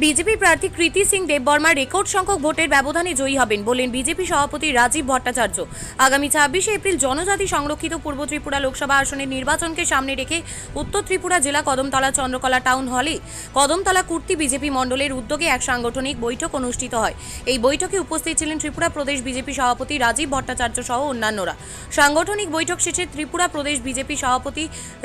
BJP প্রার্থী কৃতি Singh Debbarma record সংখ্যক ভোটের ব্যবধানে জয়ী হবেন বলেন বিজেপি সভাপতি রাজীব ভট্টাচার্য। আগামী ছাব্বিশে এপ্রিল জনজাতি সংরক্ষিত পূর্ব ত্রিপুরা লোকসভা আসনের নির্বাচনকে সামনে রেখে উত্তর ত্রিপুরা জেলা কদমতলা চন্দ্রকলা টাউন হলে কদমতলা কুর্তি বিজেপি মণ্ডলের উদ্যোগে এক সাংগঠনিক বৈঠক অনুষ্ঠিত হয়। এই বৈঠকে উপস্থিত ছিলেন ত্রিপুরা প্রদেশ বিজেপি সভাপতি রাজীব ভট্টাচার্য সহ অন্যান্যরা। সাংগঠনিক বৈঠক শেষে ত্রিপুরা প্রদেশ বিজেপি সভাপতি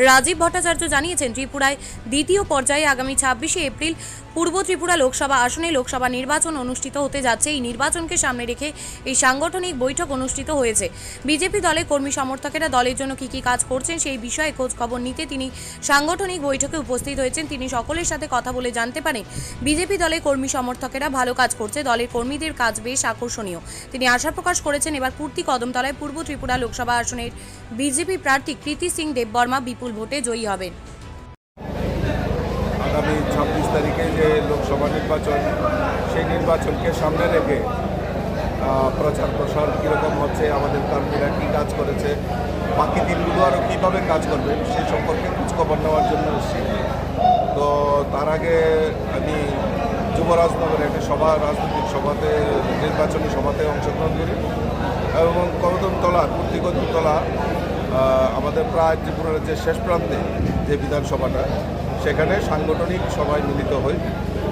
রাজীব ভট্টাচার্য জানিয়েছেন, ত্রিপুরায় দ্বিতীয় পর্যায়ে আগামী ছাব্বিশে এপ্রিল পূর্ব লোকসভা আসনে লোকসভা নির্বাচন অনুষ্ঠিত হতে যাচ্ছে। এই নির্বাচনকে সামনে রেখে এই সাংগঠনিক বৈঠক অনুষ্ঠিত হয়েছে। বিজেপি দলের কর্মী সমর্থকেরা দলের জন্য কী কী কাজ করছেন সেই বিষয়ে খোঁজ খবর নিতে তিনি সাংগঠনিক বৈঠকে উপস্থিত হয়েছেন। তিনি সকলের সাথে কথা বলে জানতে পারেন। বিজেপি দলের কর্মী সমর্থকেরা ভালো কাজ করছে। দলের কর্মীদের কাজ বেশ আকর্ষণীয়। তিনি আশা প্রকাশ করেছেন, এবার কুর্তি কদমতলায় পূর্ব ত্রিপুরা লোকসভা আসনের বিজেপি প্রার্থী কৃতি সিং দেববর্মা বিপুল ভোটে জয়ী হবেন। আগামী ছাব্বিশ তারিখে যে লোকসভা নির্বাচন, সেই নির্বাচনকে সামনে রেখে প্রচার প্রসার কীরকম হচ্ছে, আমাদের কর্মীরা কী কাজ করেছে, বাকি দিনগুলো আরও কীভাবে কাজ করবে সেই সম্পর্কে খোঁজখবর নেওয়ার জন্য এসেছি। তো তার আগে আমি যুবরাজনগরে একটি সভা, রাজনৈতিক সভাতে, নির্বাচনী সভাতে অংশগ্রহণ করি এবং কদমতলা কুর্তি কদমতলা আমাদের প্রায় ত্রিপুরার যে শেষ প্রান্তে যে বিধানসভাটা সেখানে সাংগঠনিক সবাই মিলিত হই।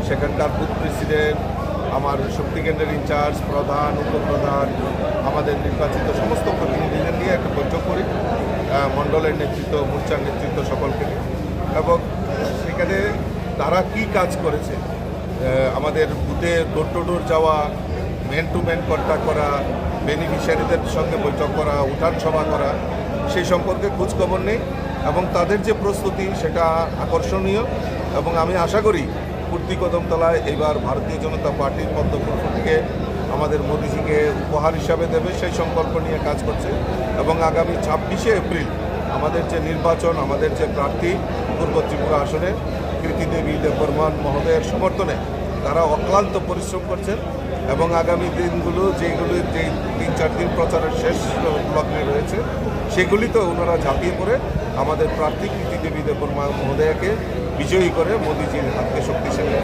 সেখানকার বুথ প্রেসিডেন্ট, আমার শক্তি কেন্দ্রের ইনচার্জ, প্রধান, উপপ্রধান, আমাদের নির্বাচিত সমস্ত প্রতিনিধিদের নিয়ে একটা বৈঠক করি মণ্ডলের নেতৃত্ব, মোর্চার নেতৃত্ব সকলকে এবং সেখানে তারা কি কাজ করেছে? আমাদের বুথে ডোর টু ডোর যাওয়া ম্যান টু ম্যান কন্ট্যাক্ট করা বেনিফিশিয়ারিদের সঙ্গে বৈঠক করা উঠান সভা করা সেই সম্পর্কে খোঁজখবর নেই এবং তাদের যে প্রস্তুতি সেটা আকর্ষণীয় এবং আমি আশা করি পূর্তি কদমতলায় এবার ভারতীয় জনতা পার্টির পদ্মপূর্ব থেকে আমাদের মোদিজিকে উপহার হিসাবে দেবে, সেই সংকল্প নিয়ে কাজ করছে এবং আগামী ছাব্বিশে এপ্রিল আমাদের যে নির্বাচন, আমাদের যে প্রার্থী পূর্ব ত্রিপুরা আসনে কৃতি দেবী দেববর্মান মহোদয়ের সমর্থনে তারা অক্লান্ত পরিশ্রম করছেন। এবং আগামী দিনগুলো যেগুলো তিন চার দিন প্রচারের শেষ লগ্নে রয়েছে, সেগুলিতে ওনারা ঝাঁপিয়ে পড়ে। আমাদের প্রার্থী কৃতি দেবী দেবর মহোদয়াকে বিজয়ী করে মোদিজির হাতকে শক্তিশালী।